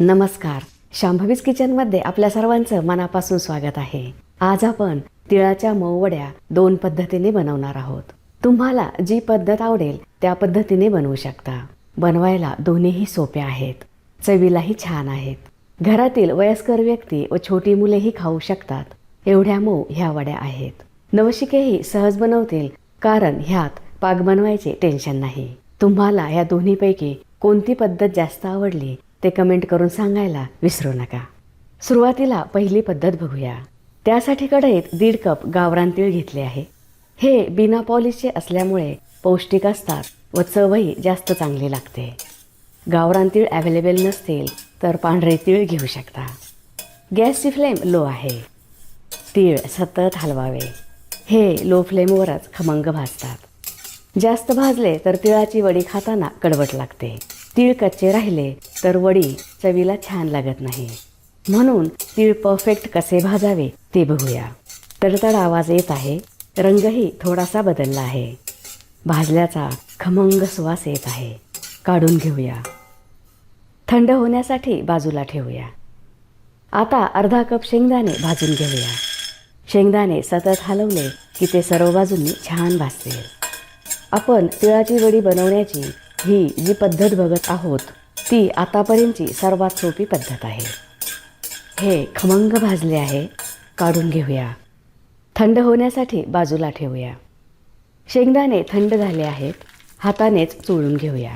नमस्कार. शांभवीज किचनमध्ये आपल्या सर्वांचं मनापासून स्वागत आहे. आज आपण तिळाच्या मऊवड्या दोन पद्धतीने बनवणार आहोत. तुम्हाला जी पद्धत आवडेल त्या पद्धतीने बनवू शकता. बनवायला दोन्हीही सोप्या आहेत. चवीलाही छान आहेत. घरातील वयस्कर व्यक्ती व छोटी मुलेही खाऊ शकतात. एवढ्या मऊ ह्या वड्या आहेत. नवशिकेही सहज बनवतील कारण ह्यात पाक बनवायचे टेन्शन नाही. तुम्हाला ह्या दोन्हीपैकी कोणती पद्धत जास्त आवडली ते कमेंट करून सांगायला विसरू नका. सुरुवातीला पहिली पद्धत बघूया. त्यासाठी कढईत दीड कप गावरान तीळ घेतले आहे. हे बिना पॉलिशचे असल्यामुळे पौष्टिक असतात व चवही जास्त चांगली लागते. गावरान तीळ अवेलेबल नसतील तर पांढरे तीळ घेऊ शकता. गॅसची फ्लेम लो आहे. तीळ सतत हलवावे. हे लो फ्लेमवरच खमंग भाजतात. जास्त भाजले तर तिळाची वडी खाताना कडवट लागते. तीळ कच्चे राहिले तर वडी चवीला छान लागत नाही. म्हणून तीळ परफेक्ट कसे भाजावे ते बघूया. तडतड आवाज येत आहे रंगही थोडासा बदलला आहे. भाजल्याचा खमंग सुवास येत आहे. काढून घेऊया. थंड होण्यासाठी बाजूला ठेवूया. आता अर्धा कप शेंगदाणे भाजून घेऊया. शेंगदाणे सतत हलवले की ते सर्व बाजूंनी छान भाजतील. आपण तिळाची वडी बनवण्याची ही जी पद्धत बघत आहोत ती आतापर्यंतची सर्वात सोपी पद्धत आहे. हे खमंग भाजले आहे. काढून घेऊया. थंड होण्यासाठी बाजूला ठेवूया. शेंगदाणे थंड झाले आहेत. हातानेच चोळून घेऊया.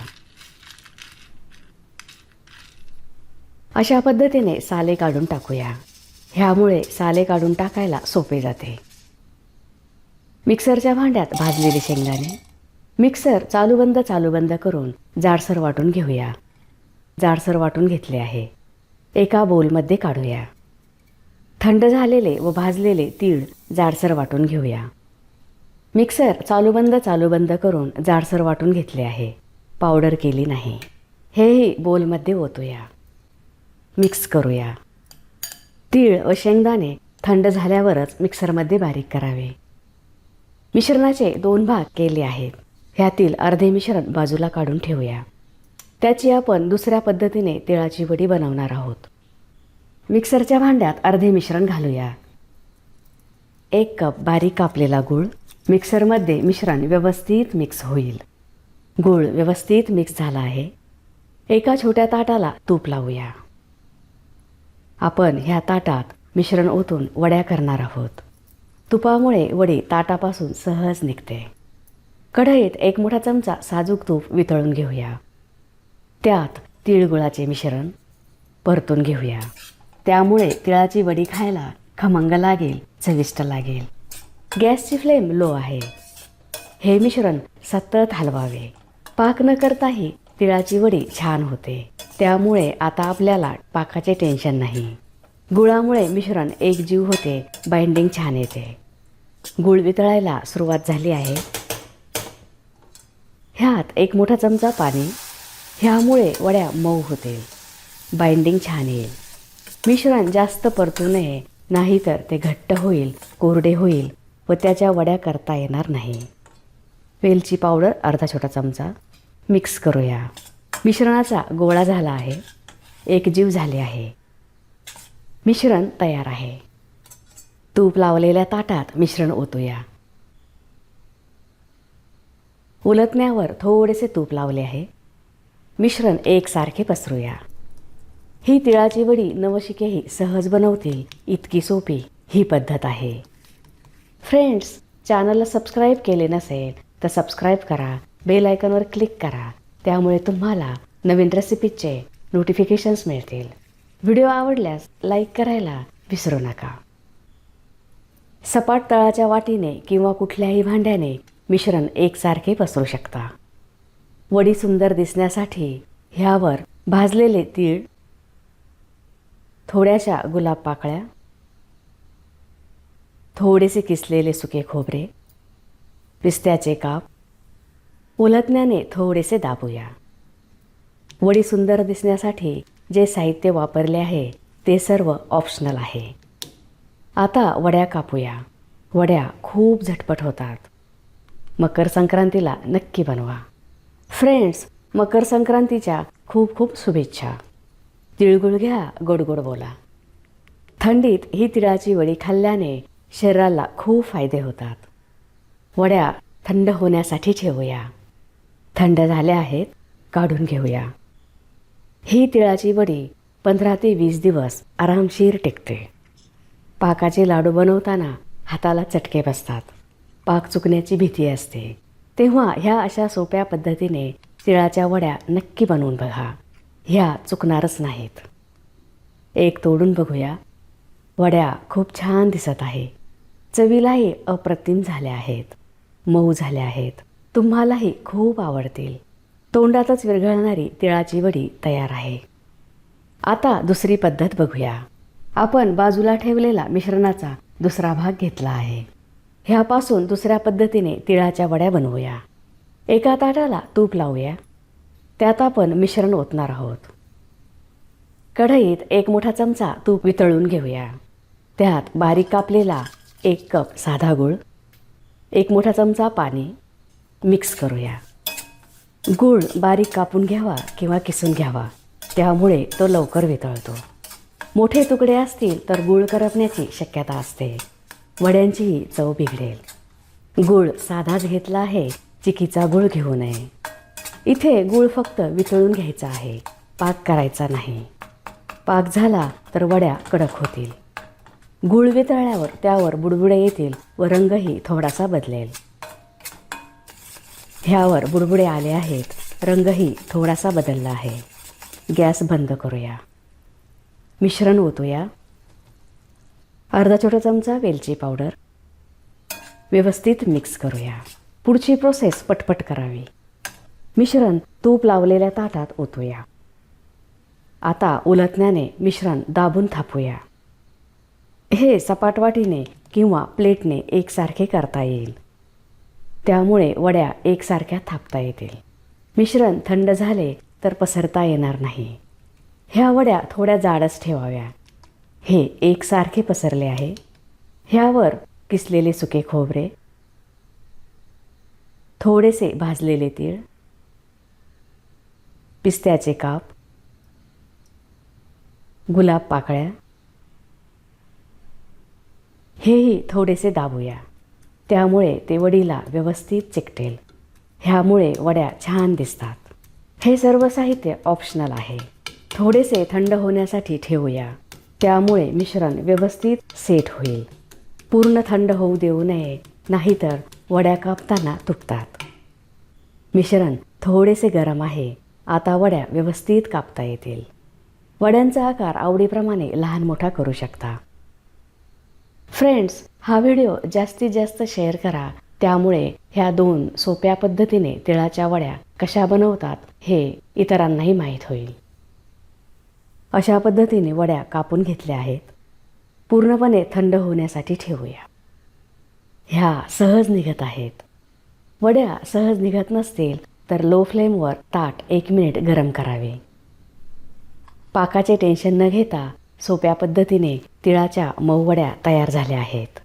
अशा पद्धतीने साले काढून टाकूया. ह्यामुळे साले काढून टाकायला सोपे जाते. मिक्सरच्या भांड्यात भाजलेले शेंगदाणे. मिक्सर चालूबंद चालूबंद करून जाडसर वाटून घेऊया. जाडसर वाटून घेतले आहे. एका बोलमध्ये काढूया. थंड झालेले व भाजलेले तीळ जाडसर वाटून घेऊया. मिक्सर चालूबंद चालूबंद करून जाडसर वाटून घेतले आहे. पावडर केली नाही. हेही बोलमध्ये ओतूया. मिक्स करूया. तीळ व शेंगदाणे थंड झाल्यावरच मिक्सरमध्ये बारीक करावे. मिश्रणाचे दोन भाग केले आहेत. ह्यातील अर्धे मिश्रण बाजूला काढून ठेवूया. त्याची आपण दुसऱ्या पद्धतीने तिळाची वडी बनवणार आहोत. मिक्सरच्या भांड्यात अर्धे मिश्रण घालूया. एक कप बारीक कापलेला गूळ मिक्सरमध्ये मिश्रण व्यवस्थित मिक्स होईल. गूळ व्यवस्थित मिक्स झाला आहे. एका छोट्या ताटाला तूप लावूया. आपण ह्या ताटात मिश्रण ओतून वड्या करणार आहोत. तुपामुळे वडी ताटापासून सहज निघते. कढईत एक मोठा चमचा साजूक तूप वितळून घेऊया. त्यात तिळगुळाचे मिश्रण परतून घेऊया. त्यामुळे तिळाची वडी खायला खमंग लागेल चविष्ट लागेल. गॅसची फ्लेम लो आहे. हे मिश्रण सतत हलवावे. पाक न करताही तिळाची वडी छान होते. त्यामुळे आता आपल्याला पाकाचे टेन्शन नाही. गुळामुळे मिश्रण एकजीव होते बाइंडिंग छान येते. गुळ वितळायला सुरुवात झाली आहे. ह्यात एक मोठा चमचा पाणी ह्यामुळे वड्या मऊ होतील. बाइंडिंग छान येईल. मिश्रण जास्त परतू नये नाहीतर ते घट्ट होईल कोरडे होईल व त्याच्या वड्या करता येणार नाही. वेलची पावडर अर्धा छोटा चमचा. मिक्स करूया. मिश्रणाचा गोळा झाला आहे. एकजीव झाले आहे. मिश्रण तयार आहे. तूप लावलेल्या ताटात मिश्रण ओतूया. उलटण्यावर थोडेसे तूप लावले आहे. मिश्रण एकसारखे पसरूया. ही तिळाची वडी नवशिकेही सहज बनवतील इतकी सोपी ही पद्धत आहे. फ्रेंड्स चॅनलला सबस्क्राईब केले नसेल तर सबस्क्राईब करा बेल आयकॉनवर क्लिक करा त्यामुळे तुम्हाला नवीन रेसिपीचे नोटिफिकेशन्स मिळतील. व्हिडिओ आवडल्यास लाईक करायला विसरू नका. सपाट तळाच्या वाटीने किंवा कुठल्याही भांड्याने मिश्रण एकसारखे पसरू शकता. वडी सुंदर दिसण्यासाठी ह्यावर भाजलेले तीळ थोड्याशा गुलाब पाकळ्या थोडेसे किसलेले सुके खोबरे पिस्त्याचे काप. उलटण्याने थोडेसे दाबूया. वडी सुंदर दिसण्यासाठी जे साहित्य वापरले आहे ते सर्व ऑप्शनल आहे. आता वड्या कापूया. वड्या खूप झटपट होतात. मकर संक्रांतीला नक्की बनवा. फ्रेंड्स मकर संक्रांतीच्या खूप खूप शुभेच्छा. तिळगुळ घ्या गोड गोड बोला. थंडीत ही तिळाची वडी खाल्ल्याने शरीराला खूप फायदे होतात. वड्या थंड होण्यासाठी ठेवूया. थंड झाल्या आहेत काढून घेऊया. ही तिळाची वडी पंधरा ते वीस दिवस आरामशीर टिकते. पाकाचे लाडू बनवताना हाताला चटके बसतात. पाक चुकण्याची भीती असते. तेव्हा ह्या अशा सोप्या पद्धतीने तिळाच्या वड्या नक्की बनवून बघा. ह्या चुकणारच नाहीत. एक तोडून बघूया. वड्या खूप छान दिसत आहे. चवीलाही अप्रतिम झाल्या आहेत. मऊ झाल्या आहेत. तुम्हालाही खूप आवडतील. तोंडातच विरघळणारी तिळाची वडी तयार आहे. आता दुसरी पद्धत बघूया. आपण बाजूला ठेवलेला मिश्रणाचा दुसरा भाग घेतला आहे. ह्यापासून दुसऱ्या पद्धतीने तिळाच्या वड्या बनवूया. एका ताटाला तूप लावूया. त्यात आपण मिश्रण ओतणार आहोत. कढईत एक मोठा चमचा तूप वितळून घेऊया. त्यात बारीक कापलेला एक कप साधा गूळ एक मोठा चमचा पाणी मिक्स करूया. गूळ बारीक कापून घ्यावा किंवा किसून घ्यावा त्यामुळे तो लवकर वितळतो. मोठे तुकडे असतील तर गूळ करपण्याची शक्यता असते. वड्यांचीही चव बिघडेल. गूळ साधाच घेतला आहे चिकीचा गूळ घेऊ नये. इथे गूळ फक्त वितळून घ्यायचा आहे पाक करायचा नाही. पाक झाला तर वड्या कडक होतील. गूळ वितळल्यावर त्यावर बुडबुडे येतील व रंगही थोडासा बदलेल. ह्यावर बुडबुडे आले आहेत रंगही थोडासा बदलला आहे. गॅस बंद करूया. मिश्रण ओतूया. अर्धा छोटा चमचा वेलची पावडर. व्यवस्थित मिक्स करूया. पुढची प्रोसेस पटपट करावी. मिश्रण तूप लावलेल्या ताटात ओतूया. आता उलटण्याने मिश्रण दाबून थापूया. हे सपाटवाटीने किंवा प्लेटने एकसारखे करता येईल. त्यामुळे वड्या एकसारख्या थापता येतील. मिश्रण थंड झाले तर पसरता येणार नाही. ह्या वड्या थोड्या जाडच ठेवाव्या. हे एकसारखे पसरले आहे. ह्यावर किसलेले सुके खोबरे थोडेसे भाजलेले तीळ पिस्त्याचे काप गुलाब पाकळ्या हेही थोडेसे दाबूया. त्यामुळे ते वडीला व्यवस्थित चिकटेल. ह्यामुळे वड्या छान दिसतात. हे सर्व साहित्य ऑप्शनल आहे. थोडेसे थंड होण्यासाठी ठेवूया. त्यामुळे मिश्रण व्यवस्थित सेट होईल. पूर्ण थंड होऊ देऊ नये नाहीतर वड्या कापताना तुटतात. मिश्रण थोडेसे गरम आहे आता वड्या व्यवस्थित कापता येतील. वड्यांचा आकार आवडीप्रमाणे लहान मोठा करू शकता. फ्रेंड्स हा व्हिडिओ जास्तीत जास्त शेअर करा. त्यामुळे ह्या दोन सोप्या पद्धतीने तिळाच्या वड्या कशा बनवतात हे इतरांनाही माहीत होईल. अशा पद्धतीने वड्या कापून घेतल्या आहेत. पूर्णपणे थंड होण्यासाठी ठेवूया. ह्या सहज निघत आहेत. वड्या सहज निघत नसतील तर लो फ्लेमवर ताट एक मिनिट गरम करावे. पाकाचे टेन्शन न घेता सोप्या पद्धतीने तिळाच्या मऊवड्या तयार झाल्या आहेत.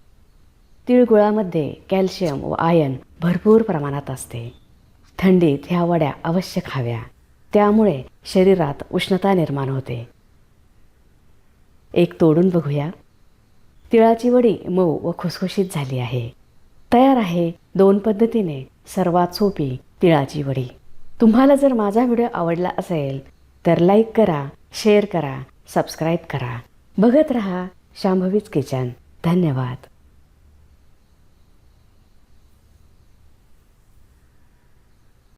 तिळगुळामध्ये कॅल्शियम व आयन भरपूर प्रमाणात असते. थंडीत ह्या वड्या अवश्य खाव्या. त्यामुळे शरीरात उष्णता निर्माण होते. एक तोडून बघूया. तिळाची वडी मऊ व खुसखुशीत झाली आहे. तयार आहे दोन पद्धतीने सर्वात सोपी तिळाची वडी. तुम्हाला जर माझा व्हिडिओ आवडला असेल तर लाईक करा शेअर करा सबस्क्राईब करा. बघत रहा शांभवीच किचन. धन्यवाद.